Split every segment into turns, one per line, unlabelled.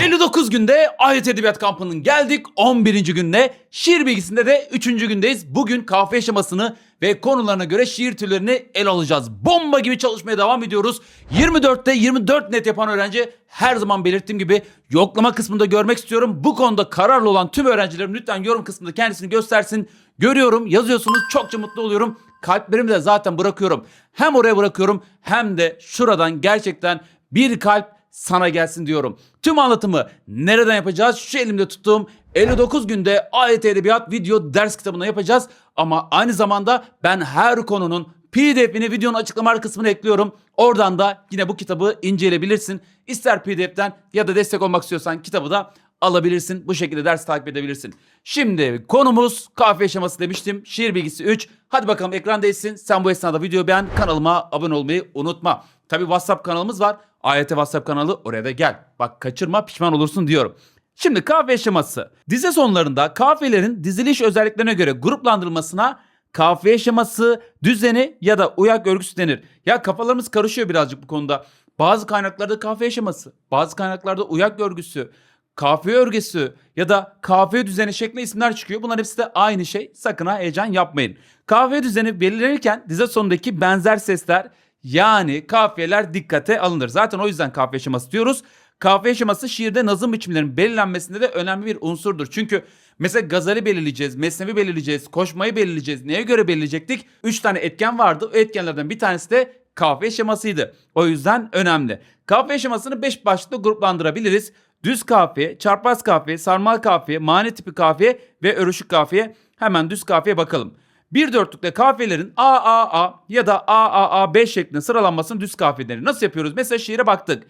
59 günde Ayet Edebiyat Kampı'nın geldik. 11. günde şiir bilgisinde de 3. gündeyiz. Bugün kahve yaşamasını ve konularına göre şiir türlerini ele alacağız. Bomba gibi çalışmaya devam ediyoruz. 24'te 24 net yapan öğrenci her zaman belirttiğim gibi yoklama kısmında görmek istiyorum. Bu konuda kararlı olan tüm öğrencilerim lütfen yorum kısmında kendisini göstersin. Görüyorum, yazıyorsunuz. Çokça mutlu oluyorum. Kalplerimi de zaten bırakıyorum. Hem oraya bırakıyorum hem de şuradan gerçekten bir kalp sana gelsin diyorum. Tüm anlatımı nereden yapacağız? Şu elimde tuttuğum 59 günde AYT Edebiyat video ders kitabına yapacağız. Ama aynı zamanda ben her konunun PDF'ini videonun açıklama kısmına ekliyorum. Oradan da yine bu kitabı inceleyebilirsin. İster PDF'den ya da destek olmak istiyorsan kitabı da alabilirsin. Bu şekilde ders takip edebilirsin. Şimdi konumuz kahve yaşaması demiştim. Şiir bilgisi 3. Hadi bakalım ekran değilsin. Sen bu esnada videoyu beğen. Kanalıma abone olmayı unutma. Tabi WhatsApp kanalımız var. AYT WhatsApp kanalı oraya da gel. Bak kaçırma pişman olursun diyorum. Şimdi kahve yaşaması. Dize sonlarında kahvelerin diziliş özelliklerine göre gruplandırılmasına kahve yaşaması, düzeni ya da uyak örgüsü denir. Ya kafalarımız karışıyor birazcık bu konuda. Bazı kaynaklarda kahve yaşaması, bazı kaynaklarda uyak örgüsü, kahve örgüsü ya da kahve düzeni şeklinde isimler çıkıyor. Bunlar hepsi de aynı şey. Sakın ha heyecan yapmayın. Kahve düzeni belirlenirken dize sonundaki benzer sesler yani kafiyeler dikkate alınır. Zaten o yüzden kahve yaşaması diyoruz. Kahve yaşaması şiirde nazım biçimlerinin belirlenmesinde de önemli bir unsurdur. Çünkü mesela gazali belirleyeceğiz, mesnevi belirleyeceğiz, koşmayı belirleyeceğiz. Neye göre belirleyecektik? Üç tane etken vardı. O etkenlerden bir tanesi de kahve şemasıydı. O yüzden önemli. Kahve şemasını 5 başlıkta gruplandırabiliriz. Düz kafiye, çarpaz kafiye, sarmal kafiye, mani tipi kafiye ve örüşük kafiye. Hemen düz kafiye bakalım. Bir dörtlükte kafiyelerin A, A, A ya da A, A, A, B şeklinde sıralanmasını düz denir. Nasıl yapıyoruz? Mesela şiire baktık.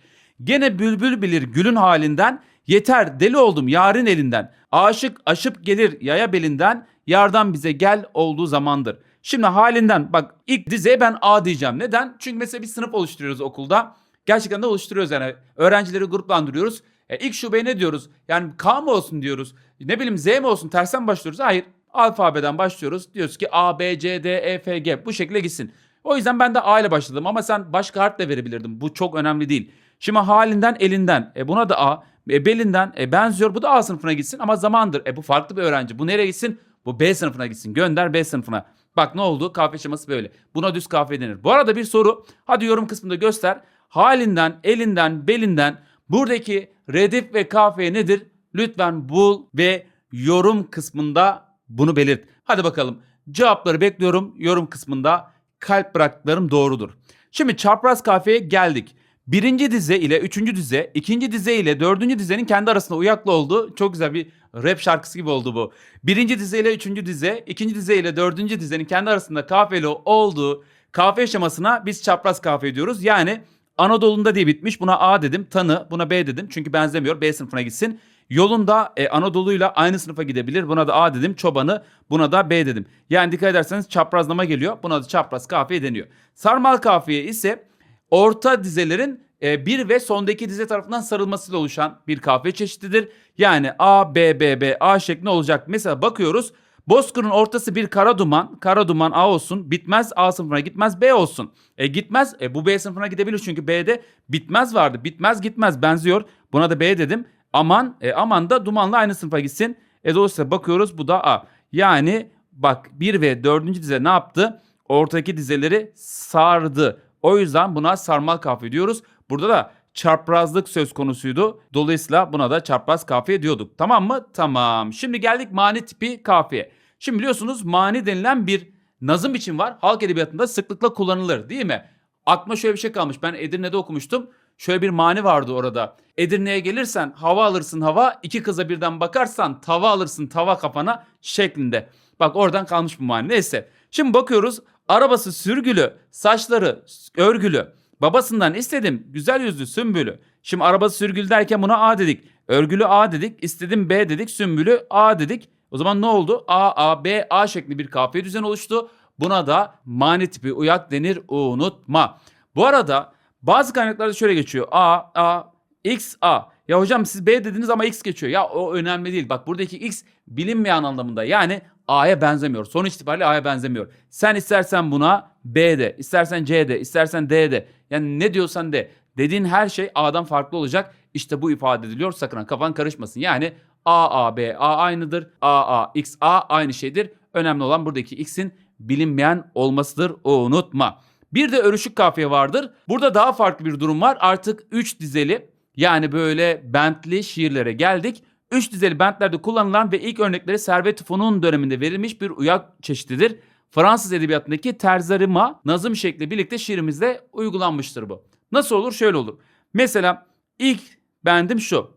Gene bülbül bilir gülün halinden, yeter deli oldum yarın elinden. Aşık aşıp gelir yaya belinden, yardan bize gel olduğu zamandır. Şimdi halinden bak ilk dizeye ben A diyeceğim. Neden? Çünkü mesela bir sınıf oluşturuyoruz okulda. Gerçekten de oluşturuyoruz yani. Öğrencileri gruplandırıyoruz. E, ilk şubeye ne diyoruz? Yani K mı olsun diyoruz. Ne bileyim Z mi olsun tersten başlıyoruz. Hayır alfabeden başlıyoruz. Diyoruz ki A, B, C, D, E, F, G bu şekilde gitsin. O yüzden ben de A ile başladım ama sen başka harfle verebilirdin. Bu çok önemli değil. Şimdi halinden elinden. E buna da A. E belinden e benziyor. Bu da A sınıfına gitsin ama zamandır. E bu farklı bir öğrenci. Bu nereye gitsin? Bu B sınıfına gitsin. Gönder B sınıfına. Bak ne oldu? Kahve şeması böyle. Buna düz kahve denir. Bu arada bir soru. Hadi yorum kısmında göster. Halinden, elinden, belinden buradaki redif ve kahve nedir? Lütfen bul ve yorum kısmında bunu belirt. Hadi bakalım. Cevapları bekliyorum yorum kısmında. Kalp bıraktıklarım doğrudur. Şimdi çapraz kafeye geldik. Birinci dize ile üçüncü dize, ikinci dize ile dördüncü dizenin kendi arasında uyaklı olduğu çok güzel bir rap şarkısı gibi oldu bu. Birinci dize ile üçüncü dize, ikinci dize ile dördüncü dizenin kendi arasında kafeli olduğu kafe aşamasına biz çapraz kafe diyoruz. Yani Anadolu'nda diye bitmiş buna A dedim, tanı buna B dedim çünkü benzemiyor B sınıfına gitsin. Yolunda e, Anadolu'yla aynı sınıfa gidebilir. Buna da A dedim. Çobanı buna da B dedim. Yani dikkat ederseniz çaprazlama geliyor. Buna da çapraz kafiye deniyor. Sarmal kafiye ise orta dizelerin e, bir ve sondaki dize tarafından sarılmasıyla oluşan bir kafiye çeşididir. Yani A, B, B, B, A şeklinde olacak. Mesela bakıyoruz. Bozkır'ın ortası bir kara duman. Kara duman A olsun. Bitmez A sınıfına gitmez B olsun. E gitmez. E bu B sınıfına gidebilir çünkü B'de bitmez vardı. Bitmez gitmez benziyor. Buna da B dedim. Aman e, aman da dumanla aynı sınıfa gitsin. E dolayısıyla bakıyoruz bu da A. Yani bak 1 ve 4. dize ne yaptı? Ortadaki dizeleri sardı. O yüzden buna sarmal kafiye diyoruz. Burada da çaprazlık söz konusuydu. Dolayısıyla buna da çapraz kafiye diyorduk. Tamam mı? Tamam. Şimdi geldik mani tipi kafiye. Şimdi biliyorsunuz mani denilen bir nazım biçim var. Halk edebiyatında sıklıkla kullanılır değil mi? Aklıma şöyle bir şey kalmış. Ben Edirne'de okumuştum. Şöyle bir mani vardı orada. Edirne'ye gelirsen hava alırsın hava, iki kıza birden bakarsan tava alırsın tava kafana şeklinde. Bak oradan kalmış bu mani. Neyse. Şimdi bakıyoruz. Arabası sürgülü, saçları örgülü. Babasından istedim güzel yüzlü sümbülü. Şimdi arabası sürgülü derken buna A dedik. Örgülü A dedik. istedim B dedik. Sümbülü A dedik. O zaman ne oldu? A, A, B, A şeklinde bir kafiye düzen oluştu. Buna da mani tipi uyak denir unutma. Bu arada bazı kaynaklarda şöyle geçiyor. A, A, X, A. Ya hocam siz B dediniz ama X geçiyor. Ya o önemli değil. Bak buradaki X bilinmeyen anlamında. Yani A'ya benzemiyor. Sonuç itibariyle A'ya benzemiyor. Sen istersen buna B de, istersen C de, istersen D de. Yani ne diyorsan de. Dediğin her şey A'dan farklı olacak. İşte bu ifade ediliyor. Sakın ha kafan karışmasın. Yani A, A, B, A aynıdır. A, A, X, A aynı şeydir. Önemli olan buradaki X'in bilinmeyen olmasıdır. O unutma. Bir de örüşük kafiye vardır. Burada daha farklı bir durum var. Artık 3 dizeli yani böyle bentli şiirlere geldik. Üç dizeli bentlerde kullanılan ve ilk örnekleri Servet Fünun döneminde verilmiş bir uyak çeşididir. Fransız edebiyatındaki terzarima nazım şekli birlikte şiirimizde uygulanmıştır bu. Nasıl olur? Şöyle olur. Mesela ilk bendim şu.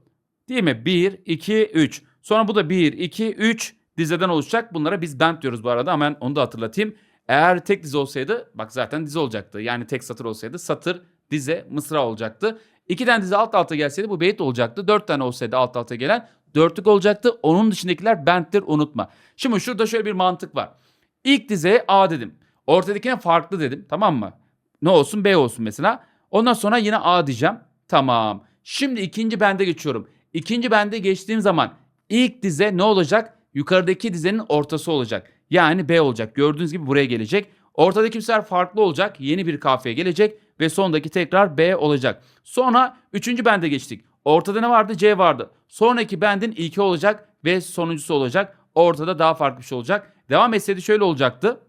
Değil mi? 1, 2, 3. Sonra bu da 1, 2, 3 dizeden oluşacak. Bunlara biz bent diyoruz bu arada. Hemen onu da hatırlatayım. Eğer tek dizi olsaydı bak zaten dizi olacaktı. Yani tek satır olsaydı satır, dize, mısra olacaktı. İki tane dizi alt alta gelseydi bu beyit olacaktı. Dört tane olsaydı alt alta gelen dörtlük olacaktı. Onun dışındakiler benttir unutma. Şimdi şurada şöyle bir mantık var. İlk dizeye A dedim. Ortadakine farklı dedim tamam mı? Ne olsun B olsun mesela. Ondan sonra yine A diyeceğim. Tamam. Şimdi ikinci bende geçiyorum. İkinci bende geçtiğim zaman ilk dize ne olacak? Yukarıdaki dizenin ortası olacak. Yani B olacak. Gördüğünüz gibi buraya gelecek. Ortadaki bu sefer farklı olacak. Yeni bir kafiye gelecek ve sondaki tekrar B olacak. Sonra üçüncü bende geçtik. Ortada ne vardı? C vardı. Sonraki bendin ilki olacak ve sonuncusu olacak. Ortada daha farklı bir şey olacak. Devam etseydi şöyle olacaktı.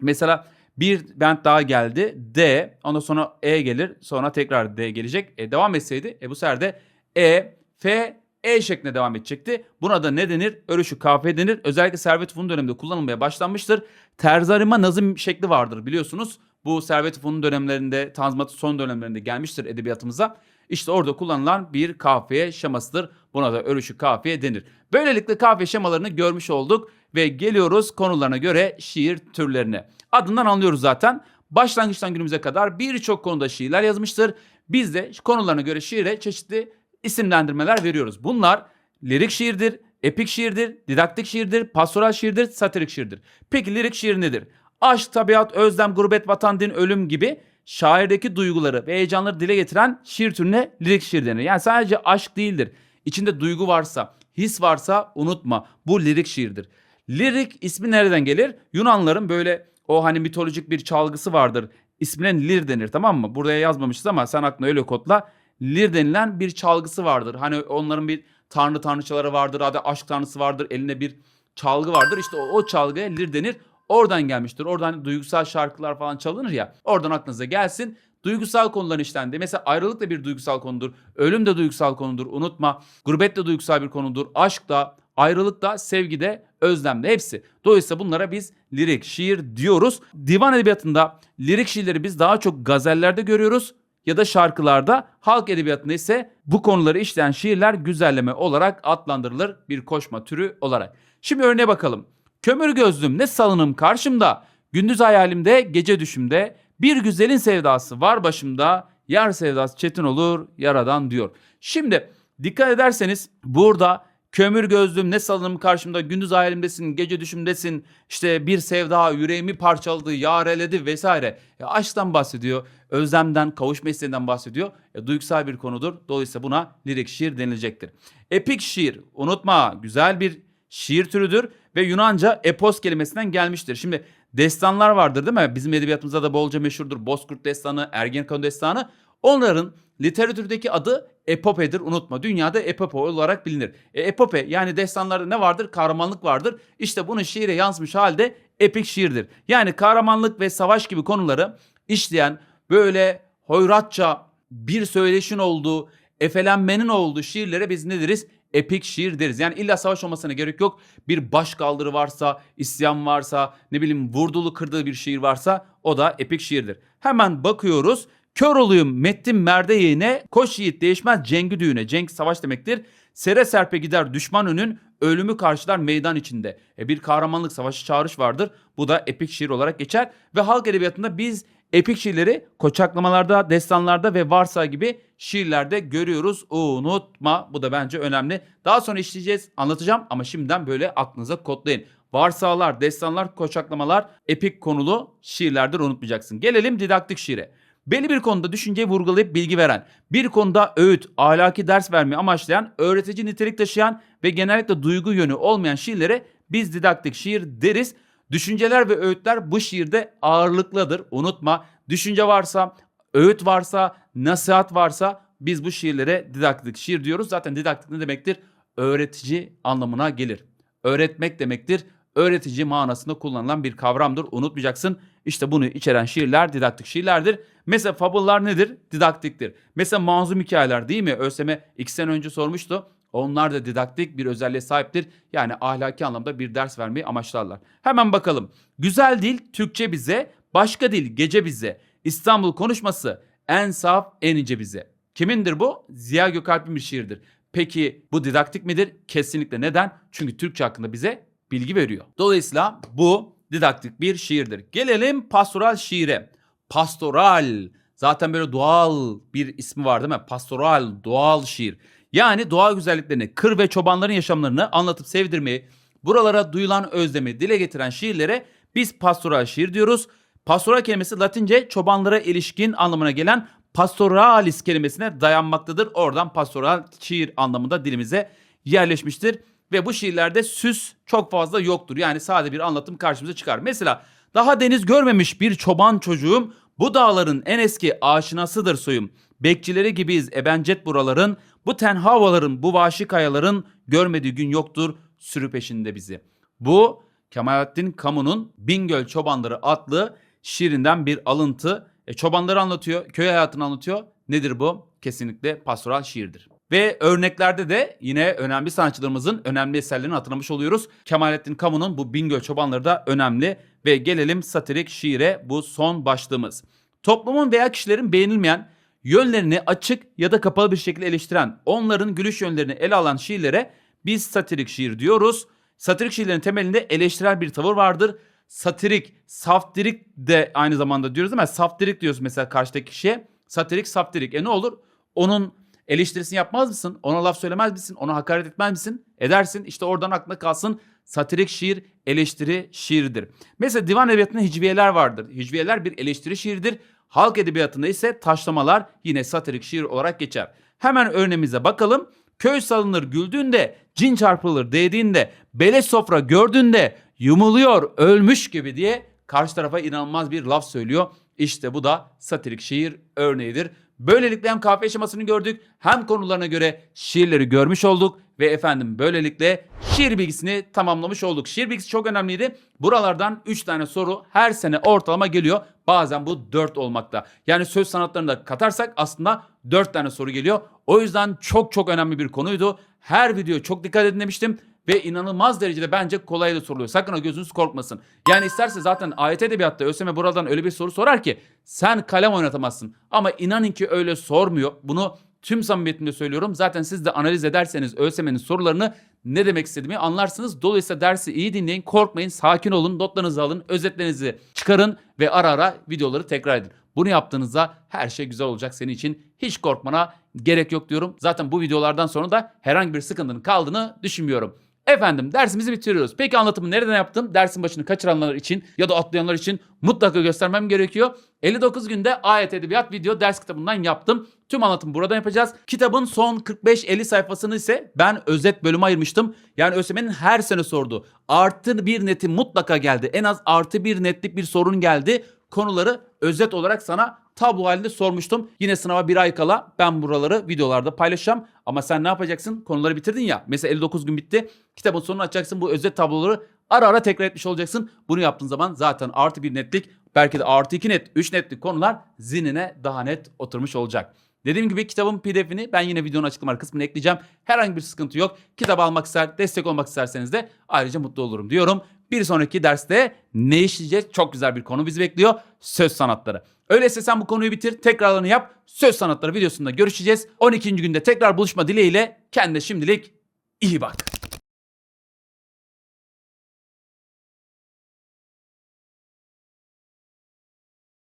Mesela bir bend daha geldi. D. Ondan sonra E gelir. Sonra tekrar D gelecek. E, devam etseydi e, bu sefer de E, F, E şeklinde devam edecekti. Buna da ne denir? Örüşü kafiye denir. Özellikle Servet Fünun döneminde kullanılmaya başlanmıştır. Terzarima nazım şekli vardır biliyorsunuz. Bu Servet Fünun dönemlerinde, Tanzimat'ın son dönemlerinde gelmiştir edebiyatımıza. İşte orada kullanılan bir kafiye şemasıdır. Buna da örüşü kafiye denir. Böylelikle kafiye şemalarını görmüş olduk ve geliyoruz konularına göre şiir türlerine. Adından anlıyoruz zaten. Başlangıçtan günümüze kadar birçok konuda şiirler yazmıştır. Biz de konularına göre şiire çeşitli isimlendirmeler veriyoruz. Bunlar lirik şiirdir, epik şiirdir, didaktik şiirdir, pastoral şiirdir, satirik şiirdir. Peki lirik şiir nedir? Aşk, tabiat, özlem, gurbet, vatan, din, ölüm gibi şairdeki duyguları ve heyecanları dile getiren şiir türüne lirik şiir denir. Yani sadece aşk değildir. İçinde duygu varsa, his varsa unutma. Bu lirik şiirdir. Lirik ismi nereden gelir? Yunanların böyle o hani mitolojik bir çalgısı vardır. İsmine lir denir tamam mı? Buraya yazmamışız ama sen aklına öyle kodla. Lir denilen bir çalgısı vardır. Hani onların bir tanrı tanrıçaları vardır. Hadi aşk tanrısı vardır. Elinde bir çalgı vardır. İşte o, o çalgıya lir denir. Oradan gelmiştir. Oradan duygusal şarkılar falan çalınır ya. Oradan aklınıza gelsin. Duygusal konular işlendi. Mesela ayrılık da bir duygusal konudur. Ölüm de duygusal konudur. Unutma. Gurbet de duygusal bir konudur. Aşk da, ayrılık da, sevgi de, özlem de hepsi. Dolayısıyla bunlara biz lirik şiir diyoruz. Divan edebiyatında lirik şiirleri biz daha çok gazellerde görüyoruz ya da şarkılarda. Halk edebiyatında ise bu konuları işleyen şiirler güzelleme olarak adlandırılır bir koşma türü olarak. Şimdi örneğe bakalım. Kömür gözlüm ne salınım karşımda. Gündüz hayalimde gece düşümde. Bir güzelin sevdası var başımda. Yar sevdası çetin olur yaradan diyor. Şimdi dikkat ederseniz burada kömür gözlüm ne salınım karşımda gündüz hayalimdesin gece düşümdesin işte bir sevda yüreğimi parçaladı yar eledi vesaire. E, aşktan bahsediyor özlemden kavuşma isteğinden bahsediyor. E, duygusal bir konudur dolayısıyla buna lirik şiir denilecektir. Epik şiir unutma güzel bir şiir türüdür ve Yunanca epos kelimesinden gelmiştir. Şimdi destanlar vardır değil mi? Bizim edebiyatımızda da bolca meşhurdur. Bozkurt destanı, Ergenekon destanı. Onların literatürdeki adı epopedir unutma. Dünyada epope olarak bilinir. E, epope yani destanlarda ne vardır? Kahramanlık vardır. İşte bunun şiire yansımış halde epik şiirdir. Yani kahramanlık ve savaş gibi konuları işleyen böyle hoyratça bir söyleşin olduğu, efelenmenin olduğu şiirlere biz ne deriz? epik şiir deriz. Yani illa savaş olmasına gerek yok. Bir baş kaldırı varsa, isyan varsa, ne bileyim vurdulu kırdığı bir şiir varsa o da epik şiirdir. Hemen bakıyoruz. Kör olayım mettim merde yeğine, koş yiğit değişmez cengi düğüne. Cenk savaş demektir. Sere serpe gider düşman önün, ölümü karşılar meydan içinde. E bir kahramanlık savaşı çağrış vardır. Bu da epik şiir olarak geçer. Ve halk edebiyatında biz epik şiirleri koçaklamalarda, destanlarda ve varsa gibi şiirlerde görüyoruz. Unutma bu da bence önemli. Daha sonra işleyeceğiz, anlatacağım ama şimdiden böyle aklınıza kodlayın. Varsalar, destanlar, koçaklamalar, epik konulu şiirlerdir unutmayacaksın. Gelelim didaktik şiire. Belli bir konuda düşünceyi vurgulayıp bilgi veren, bir konuda öğüt, ahlaki ders vermeyi amaçlayan, öğretici nitelik taşıyan ve genellikle duygu yönü olmayan şiirlere biz didaktik şiir deriz. Düşünceler ve öğütler bu şiirde ağırlıklıdır. Unutma düşünce varsa, öğüt varsa, nasihat varsa biz bu şiirlere didaktik şiir diyoruz. Zaten didaktik ne demektir? Öğretici anlamına gelir. Öğretmek demektir. Öğretici manasında kullanılan bir kavramdır. Unutmayacaksın. İşte bunu içeren şiirler didaktik şiirlerdir. Mesela fabullar nedir? Didaktiktir. Mesela manzum hikayeler değil mi? ÖSYM iki sene önce sormuştu. Onlar da didaktik bir özelliğe sahiptir. Yani ahlaki anlamda bir ders vermeyi amaçlarlar. Hemen bakalım. Güzel dil Türkçe bize, başka dil gece bize. İstanbul konuşması en saf en ince bize. Kimindir bu? Ziya Gökalp'in bir şiirdir. Peki bu didaktik midir? Kesinlikle neden? Çünkü Türkçe hakkında bize bilgi veriyor. Dolayısıyla bu didaktik bir şiirdir. Gelelim pastoral şiire. Pastoral. Zaten böyle doğal bir ismi var değil mi? Pastoral, doğal şiir. Yani doğa güzelliklerini, kır ve çobanların yaşamlarını anlatıp sevdirmeyi, buralara duyulan özlemi dile getiren şiirlere biz pastoral şiir diyoruz. Pastoral kelimesi Latince çobanlara ilişkin anlamına gelen pastoralis kelimesine dayanmaktadır. Oradan pastoral şiir anlamında dilimize yerleşmiştir. Ve bu şiirlerde süs çok fazla yoktur. Yani sade bir anlatım karşımıza çıkar. Mesela daha deniz görmemiş bir çoban çocuğum bu dağların en eski aşinasıdır soyum. Bekçileri gibiyiz ebencet buraların. Bu tenha havaların, bu vahşi kayaların görmediği gün yoktur sürü peşinde bizi. Bu Kemalettin Kamu'nun Bingöl Çobanları adlı şiirinden bir alıntı. E, çobanları anlatıyor, köy hayatını anlatıyor. Nedir bu? Kesinlikle pastoral şiirdir. Ve örneklerde de yine önemli sanatçılarımızın önemli eserlerini hatırlamış oluyoruz. Kemalettin Kamu'nun bu Bingöl Çobanları da önemli. Ve gelelim satirik şiire bu son başlığımız. Toplumun veya kişilerin beğenilmeyen, yönlerini açık ya da kapalı bir şekilde eleştiren, onların gülüş yönlerini ele alan şiirlere biz satirik şiir diyoruz. Satirik şiirlerin temelinde eleştirel bir tavır vardır. Satirik, saftirik de aynı zamanda diyoruz mi? Saftirik diyoruz mesela karşıdaki kişiye. Satirik, saftirik. E ne olur? Onun eleştirisini yapmaz mısın? Ona laf söylemez misin? Ona hakaret etmez misin? Edersin. İşte oradan aklına kalsın. Satirik şiir eleştiri şiirdir. Mesela divan edebiyatında hicviyeler vardır. Hicviyeler bir eleştiri şiirdir. Halk edebiyatında ise taşlamalar yine satirik şiir olarak geçer. Hemen örneğimize bakalım. Köy salınır güldüğünde, cin çarpılır değdiğinde, beleş sofra gördüğünde yumuluyor ölmüş gibi diye karşı tarafa inanılmaz bir laf söylüyor. İşte bu da satirik şiir örneğidir. Böylelikle hem kahve aşamasını gördük hem konularına göre şiirleri görmüş olduk ve efendim böylelikle şiir bilgisini tamamlamış olduk. Şiir bilgisi çok önemliydi. Buralardan 3 tane soru her sene ortalama geliyor. Bazen bu 4 olmakta. Yani söz sanatlarını da katarsak aslında 4 tane soru geliyor. O yüzden çok çok önemli bir konuydu. Her videoya çok dikkat edin demiştim ve inanılmaz derecede bence kolay da soruluyor. Sakın ha gözünüz korkmasın. Yani isterse zaten ayet edebiyatta ÖSYM buradan öyle bir soru sorar ki sen kalem oynatamazsın. Ama inanın ki öyle sormuyor. Bunu tüm samimiyetimle söylüyorum. Zaten siz de analiz ederseniz ÖSYM'nin sorularını ne demek istediğimi anlarsınız. Dolayısıyla dersi iyi dinleyin, korkmayın, sakin olun, notlarınızı alın, özetlerinizi çıkarın ve ara ara videoları tekrar edin. Bunu yaptığınızda her şey güzel olacak senin için. Hiç korkmana gerek yok diyorum. Zaten bu videolardan sonra da herhangi bir sıkıntının kaldığını düşünmüyorum. Efendim dersimizi bitiriyoruz. Peki anlatımı nereden yaptım? Dersin başını kaçıranlar için ya da atlayanlar için mutlaka göstermem gerekiyor. 59 günde ayet edebiyat video ders kitabından yaptım. Tüm anlatımı burada yapacağız. Kitabın son 45-50 sayfasını ise ben özet bölüme ayırmıştım. Yani ÖSYM'nin her sene sorduğu artı bir neti mutlaka geldi. En az artı bir netlik bir sorun geldi. Konuları özet olarak sana tablo halinde sormuştum. Yine sınava bir ay kala ben buraları videolarda paylaşacağım. Ama sen ne yapacaksın? Konuları bitirdin ya. Mesela 59 gün bitti. Kitabın sonunu açacaksın. Bu özet tabloları ara ara tekrar etmiş olacaksın. Bunu yaptığın zaman zaten artı bir netlik belki de artı iki net, üç netlik konular zihnine daha net oturmuş olacak. Dediğim gibi kitabın pdf'ini ben yine videonun açıklama kısmına ekleyeceğim. Herhangi bir sıkıntı yok. Kitap almak ister, destek olmak isterseniz de ayrıca mutlu olurum diyorum. Bir sonraki derste ne işleyeceğiz? Çok güzel bir konu bizi bekliyor. Söz sanatları. Öyleyse sen bu konuyu bitir, tekrarlarını yap. Söz sanatları videosunda görüşeceğiz. 12. günde tekrar buluşma dileğiyle kendine şimdilik iyi bak.